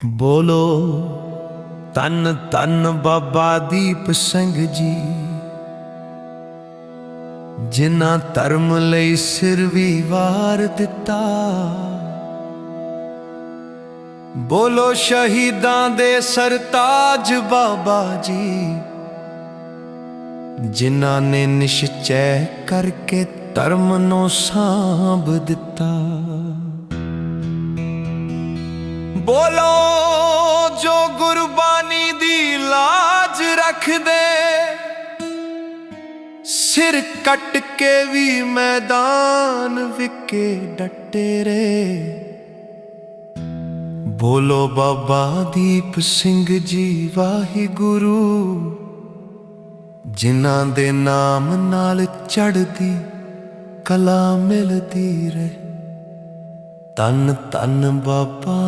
ਬੋਲੋ ਤਨ ਤਨ ਬਾਬਾ ਦੀਪ ਸਿੰਘ ਜੀ, ਜਿਨ੍ਹਾਂ ਧਰਮ ਲਈ ਸਿਰ ਵੀ ਵਾਰ ਦਿੱਤਾ। ਬੋਲੋ, ਸ਼ਹੀਦਾਂ ਦੇ ਸਰਤਾਜ ਬਾਬਾ ਜੀ, ਜਿਨ੍ਹਾਂ ਨੇ ਨਿਸ਼ਚੈ ਕਰਕੇ ਧਰਮ ਨੂੰ ਸਾਂਭ ਦਿੱਤਾ। ਬੋਲੋ, ਜੋ ਗੁਰਬਾਣੀ ਦੀ ਲਾਜ ਰੱਖਦੇ। ਸਿਰ ਕੱਟ ਕੇ ਵੀ ਮੈਦਾਨ ਵਿਕੇ ਡਟੇ ਰੇ। ਬੋਲੋ, ਬਾਬਾ ਦੀਪ ਸਿੰਘ ਜੀ, ਵਾਹਿਗੁਰੂ। ਜਿਨ੍ਹਾਂ ਦੇ ਨਾਮ ਨਾਲ ਚੜਦੀ ਕਲਾ ਮਿਲਦੀ ਰਹੇ। ਤਨ ਤਨ ਬਾਬਾ